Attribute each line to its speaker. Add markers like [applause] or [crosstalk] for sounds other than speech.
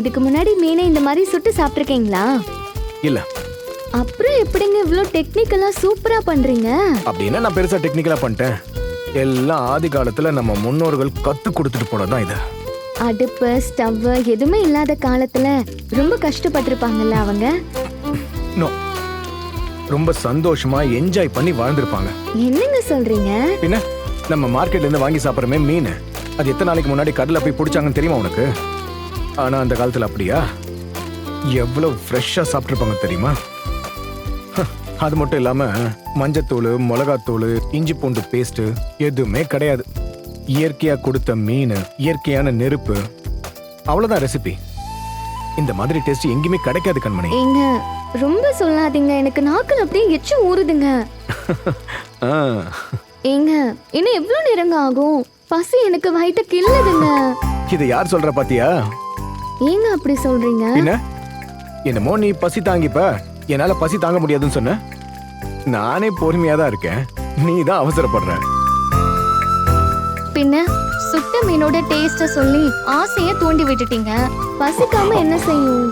Speaker 1: இதுக்கு முன்னாடி மீனை இந்த மாதிரி சுட்டு சாப்பிட்ருக்கீங்களா
Speaker 2: இல்ல.
Speaker 1: அப்புறம் எப்படிங்க இவ்வளோ டெக்னிக்கலா சூப்பரா பண்றீங்க?
Speaker 2: அப்படின்னா நான் பெருசா டெக்னிக்கலா பண்ணிட்டேன். எல்லாம் ஆதி காலத்துல நம்ம முன்னோர்கள் கத்து கொடுத்துட்டு போனதுதான் இது.
Speaker 1: அடுப்பு ஸ்டவ் எதுவுமே இல்லாத காலத்துல ரொம்ப கஷ்டப்பட்டிருப்பாங்கல்ல அவங்க?
Speaker 2: நோ ரொம்ப சந்தோஷமா என்ஜாய் பண்ணி வாழ்ந்திருப்பாங்க.
Speaker 1: என்னங்க சொல்றீங்க?
Speaker 2: பின்ன நம்ம மார்க்கெட்ல இருந்து வாங்கி சாப்பிட்றமே மீன் அது எத்தனை நாளைக்கு முன்னாடி கடல்ல போய் பிடிச்சாங்கன்னு தெரியுமா உனக்கு? ஆனா அந்த காலத்துல அப்படியா? எவ்வளவு ஃப்ரெஷ்ஷா சாப்பிட்டுருப்பாங்க தெரியுமா? அது மட்டும் இல்லாம மஞ்சத்தூள் மிளகாத்தூள் இஞ்சி பூண்டு பேஸ்ட் எதுவுமே கிடையாது. இயற்கையா கொடுத்த மீன் இயற்கையான நெருப்பு. அவ்வளவுதான் ரெசிபி இந்த மாதிரி டேஸ்ட் எங்கேயுமே கிடைக்காது கண்மணி.
Speaker 1: ஏங்க ரொம்ப சொல்லாதீங்க. எனக்கு நாக்குல அப்படியே எச்சு ஊறுதுங்க. [laughs]
Speaker 2: ஆ,
Speaker 1: ஏங்க இன்னும் எவ்வளவு நேரங்க ஆகும்? பசி எனக்கு வயித்த கிள்ளுதுங்க.
Speaker 2: இதை யார் சொல்ற பாத்தியா?
Speaker 1: ஏங்க அப்படி சொல்றீங்க?
Speaker 2: என்ன என்னமோ நீ பசி தாங்கிப்ப. என்னால பசி தாங்க முடியாதுன்னு சொன்ன. நானே பொறுமையா தான் இருக்கேன். நீ தான் அவசரப்படுற.
Speaker 1: பின்ன சுட்ட மீனோட டேஸ்ட சொல்லி ஆசைய தூண்டி விட்டுட்டீங்க. பசிக்காம என்ன செய்யும்?